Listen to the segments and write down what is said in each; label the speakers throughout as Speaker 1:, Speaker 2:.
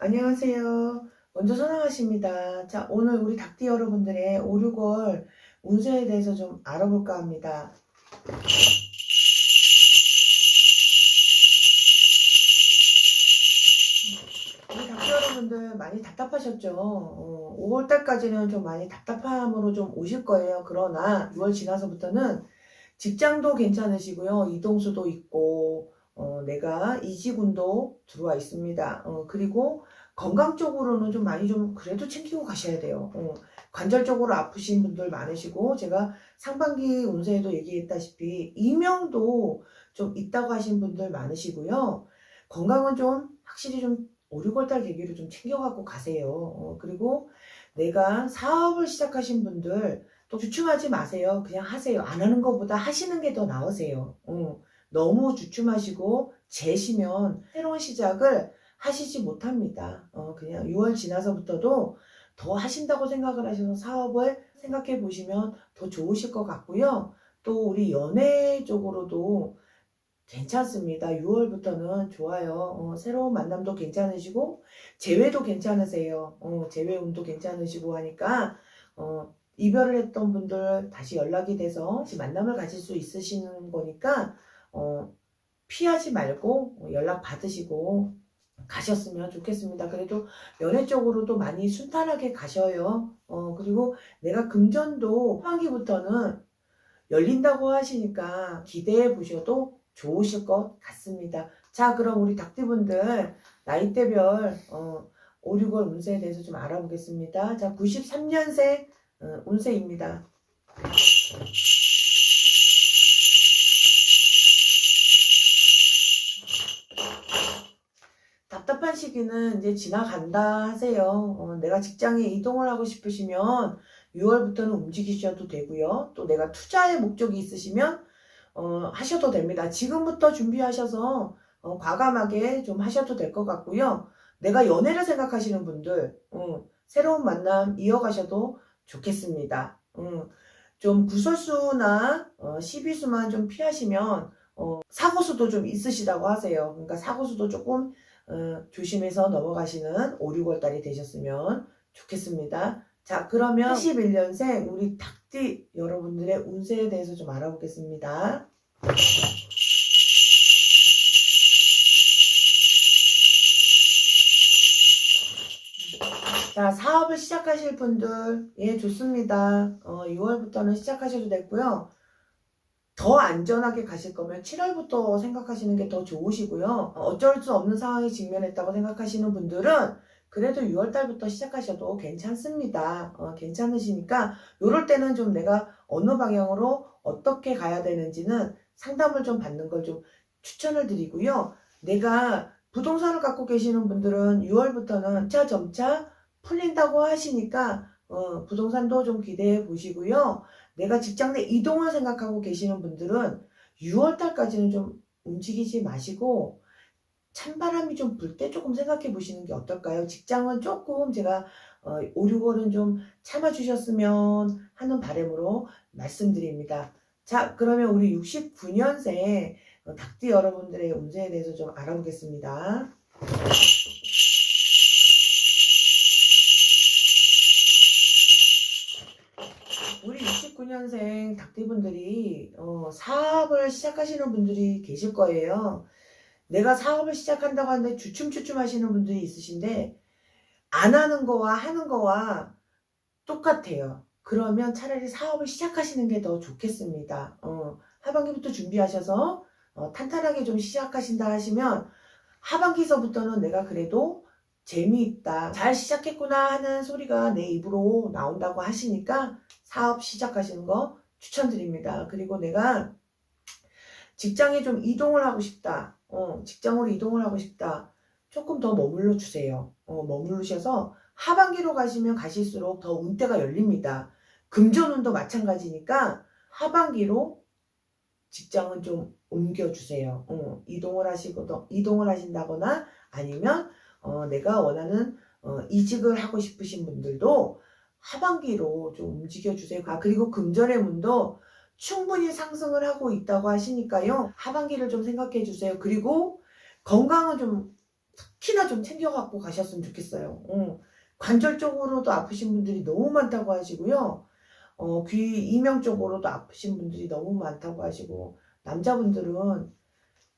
Speaker 1: 안녕하세요. 먼저 선왕하십니다. 자, 오늘 우리 닭띠 여러분들의 5, 6월 운세에 대해서 좀 알아볼까 합니다. 우리 닭띠 여러분들 많이 답답하셨죠? 어, 5월달까지는 좀 많이 답답함으로 좀 오실 거예요. 그러나 6월 지나서부터는 직장도 괜찮으시고요. 이동수도 있고, 어, 내가 이지군도 들어와 있습니다. 어, 그리고 건강 쪽으로는 좀 많이 좀 그래도 챙기고 가셔야 돼요. 어, 관절적으로 아프신 분들 많으시고 제가 상반기 운세에도 얘기했다시피 이명도 좀 있다고 하신 분들 많으시고요. 건강은 좀 확실히 좀 5, 6월달 계기로 좀 챙겨갖고 가세요. 어, 그리고 내가 사업을 시작하신 분들 또 주춤하지 마세요. 그냥 하세요. 안 하는 것보다 하시는 게 더 나으세요. 어, 너무 주춤하시고 재시면 새로운 시작을 하시지 못합니다. 어, 그냥 6월 지나서부터도 더 하신다고 생각을 하셔서 사업을 생각해 보시면 더 좋으실 것 같고요. 또 우리 연애 쪽으로도 괜찮습니다. 6월부터는 좋아요. 어, 새로운 만남도 괜찮으시고 재회도 괜찮으세요. 어, 재회 운도 괜찮으시고 하니까 어, 이별을 했던 분들 다시 연락이 돼서 만남을 가질 수 있으시는 거니까 어, 피하지 말고 어, 연락 받으시고 가셨으면 좋겠습니다. 그래도 연애 쪽으로도 많이 순탄하게 가셔요. 어, 그리고 내가 금전도 후반기부터는 열린다고 하시니까 기대해 보셔도 좋으실 것 같습니다. 자, 그럼 우리 닭띠분들 나이대별 어, 5, 6월 운세에 대해서 좀 알아보겠습니다. 자, 93년생 어, 운세입니다. 답답한 시기는 이제 지나간다 하세요. 어, 내가 직장에 이동을 하고 싶으시면 6월부터는 움직이셔도 되고요. 또 내가 투자의 목적이 있으시면 어, 하셔도 됩니다. 지금부터 준비하셔서 어, 과감하게 좀 하셔도 될 것 같고요. 내가 연애를 생각하시는 분들 음, 새로운 만남 이어가셔도 좋겠습니다. 음, 좀 구설수나 어, 시비수만 좀 피하시면 어, 사고수도 좀 있으시다고 하세요. 그러니까 사고수도 조금 어, 조심해서 넘어가시는 5, 6월 달이 되셨으면 좋겠습니다. 자, 그러면 81년생 우리 닭띠 여러분들의 운세에 대해서 좀 알아보겠습니다. 자, 사업을 시작하실 분들, 예, 좋습니다. 어, 6월부터는 시작하셔도 되고요. 더 안전하게 가실 거면 7월부터 생각하시는 게 더 좋으시고요. 어, 어쩔 수 없는 상황에 직면했다고 생각하시는 분들은 그래도 6월 달부터 시작하셔도 괜찮습니다. 어, 괜찮으시니까 요럴 때는 좀 내가 어느 방향으로 어떻게 가야 되는지는 상담을 좀 받는 걸 좀 추천을 드리고요. 내가 부동산을 갖고 계시는 분들은 6월부터는 점차 점차 풀린다고 하시니까 어, 부동산도 좀 기대해 보시고요. 내가 직장 내 이동을 생각하고 계시는 분들은 6월 달까지는 좀 움직이지 마시고 찬바람이 좀 불 때 조금 생각해 보시는 게 어떨까요? 직장은 조금 제가 어, 5, 6월은 좀 참아주셨으면 하는 바람으로 말씀드립니다. 자, 그러면 우리 69년생 어, 닭띠 여러분들의 운세에 대해서 좀 알아보겠습니다. 우리 69년생 닭띠분들이 어, 사업을 시작하시는 분들이 계실 거예요. 내가 사업을 시작한다고 하는데 주춤주춤 하시는 분들이 있으신데 안 하는 거와 하는 거와 똑같아요. 그러면 차라리 사업을 시작하시는 게 더 좋겠습니다. 어, 하반기부터 준비하셔서 어, 탄탄하게 좀 시작하신다 하시면 하반기서부터는 내가 그래도 재미있다, 잘 시작했구나 하는 소리가 내 입으로 나온다고 하시니까 사업 시작하시는 거 추천드립니다. 그리고 내가 직장에 좀 이동을 하고 싶다. 어, 직장으로 이동을 하고 싶다. 조금 더 머물러 주세요. 어, 머무르셔서 하반기로 가시면 가실수록 더 운대가 열립니다. 금전운도 마찬가지니까 하반기로 직장은 좀 옮겨주세요. 어, 이동을 하시고 이동을 하신다거나 아니면 어, 내가 원하는 어, 이직을 하고 싶으신 분들도 하반기로 좀 움직여 주세요. 아, 그리고 금전의 문도 충분히 상승을 하고 있다고 하시니까요. 하반기를 좀 생각해 주세요. 그리고 건강은 좀 특히나 좀 챙겨 갖고 가셨으면 좋겠어요. 응. 관절 쪽으로도 아프신 분들이 너무 많다고 하시고요. 어, 귀 이명 쪽으로도 아프신 분들이 너무 많다고 하시고 남자분들은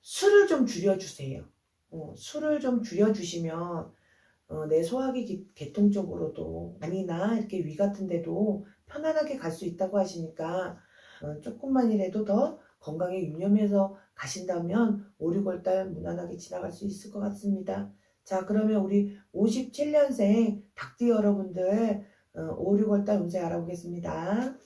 Speaker 1: 술을 좀 줄여 주세요. 어, 술을 좀 줄여 주시면 어, 내 소화기 기- 계통 쪽으로도 아니나 이렇게 위 같은 데도 편안하게 갈 수 있다고 하시니까 어, 조금만이라도 더 건강에 유념해서 가신다면 5, 6월달 무난하게 지나갈 수 있을 것 같습니다. 자 그러면 우리 57년생 닭띠 여러분들 어, 5, 6월달 운세 알아보겠습니다.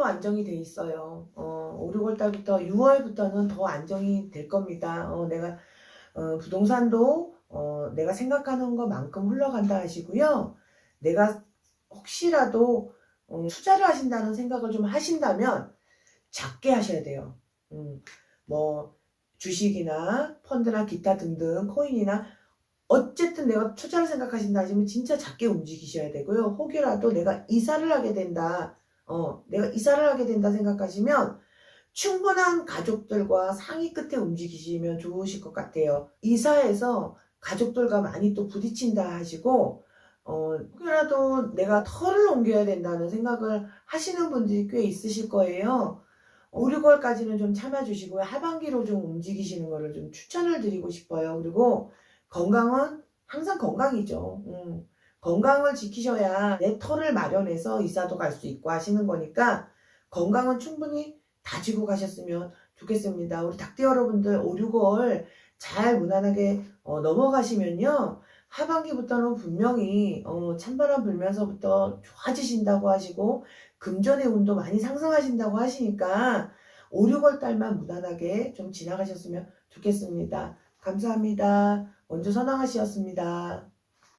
Speaker 1: 금전도 안정이 돼 있어요. 어, 5, 6월 달부터 6월부터는 더 안정이 될 겁니다. 어, 내가 어, 부동산도 어, 내가 생각하는 것만큼 흘러간다 하시고요. 내가 혹시라도 어, 투자를 하신다는 생각을 좀 하신다면 작게 하셔야 돼요. 음, 뭐 주식이나 펀드나 기타 등등 코인이나 어쨌든 내가 투자를 생각하신다 하시면 진짜 작게 움직이셔야 되고요. 혹여라도 내가 이사를 하게 된다. 어, 내가 이사를 하게 된다 생각하시면 충분한 가족들과 상의 끝에 움직이시면 좋으실 것 같아요. 이사에서 가족들과 많이 또 부딪힌다 하시고, 어, 혹여라도 내가 터를 옮겨야 된다는 생각을 하시는 분들이 꽤 있으실 거예요. 5, 6월까지는 좀 참아주시고요. 하반기로 좀 움직이시는 거를 좀 추천을 드리고 싶어요. 그리고 건강은 항상 건강이죠. 음. 건강을 지키셔야 내 터를 마련해서 이사도 갈 수 있고 하시는 거니까 건강은 충분히 다지고 가셨으면 좋겠습니다. 우리 닭띠 여러분들 5, 6월 잘 무난하게 어, 넘어가시면요. 하반기부터는 분명히 어, 찬바람 불면서부터 좋아지신다고 하시고 금전의 운도 많이 상승하신다고 하시니까 5, 6월 달만 무난하게 좀 지나가셨으면 좋겠습니다. 감사합니다. 원주 선왕아 씨였습니다.